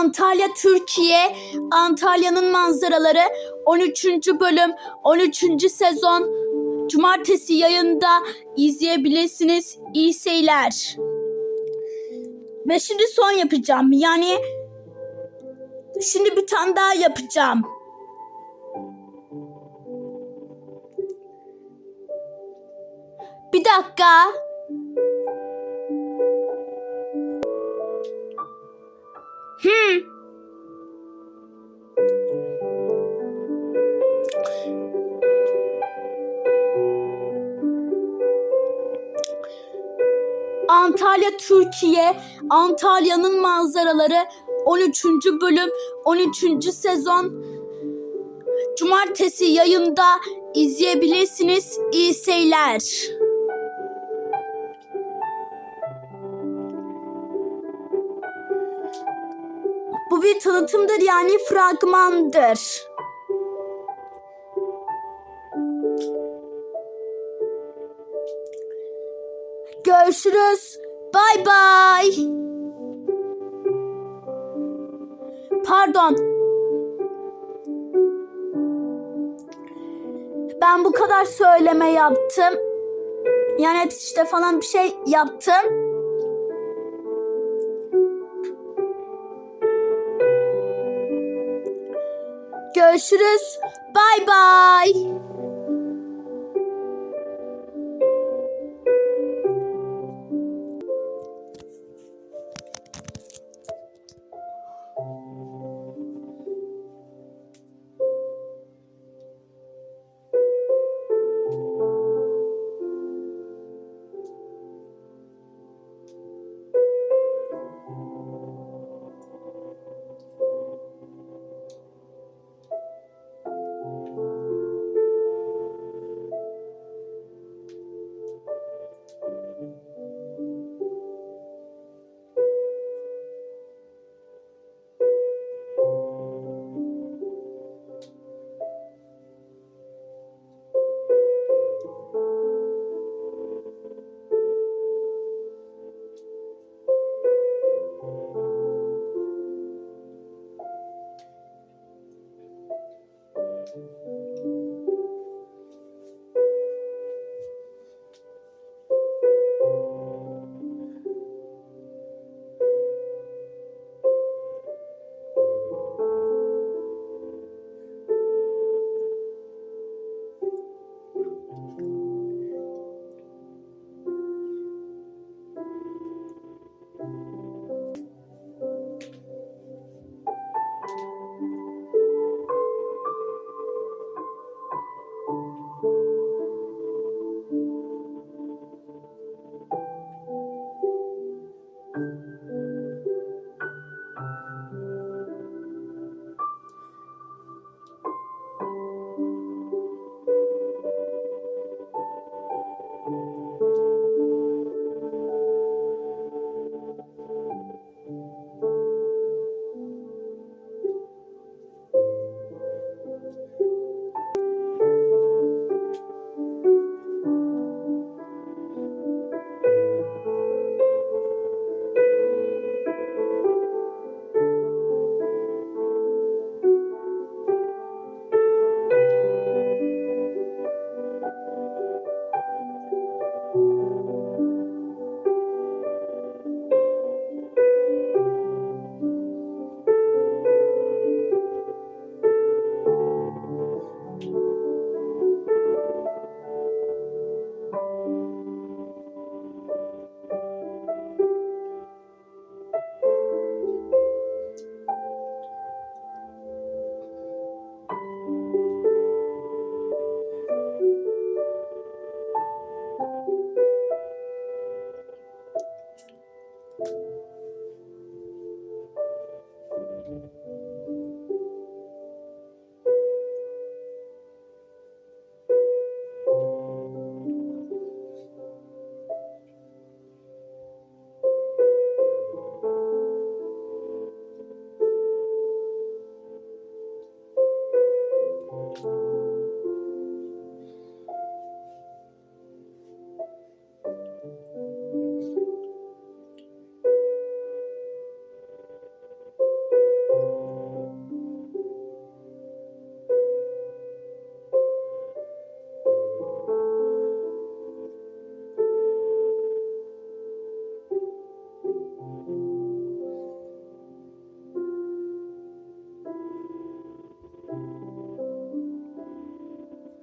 Antalya Türkiye, Antalya'nın manzaraları 13. bölüm, 13. sezon Cumartesi yayında izleyebilirsiniz. İyi seyirler. Ve şimdi son yapacağım. Yani şimdi bir tane daha yapacağım. Bir dakika. Hmm. Antalya Türkiye, Antalya'nın manzaraları 13. bölüm, 13. sezon Cumartesi yayında izleyebilirsiniz. İyi seyirler. Tanıtımdır yani fragmandır. Görüşürüz. Bay bay. Pardon. Ben bu kadar söyleme yaptım. Yani hep işte falan bir şey yaptım. Görüşürüz. Bay bay.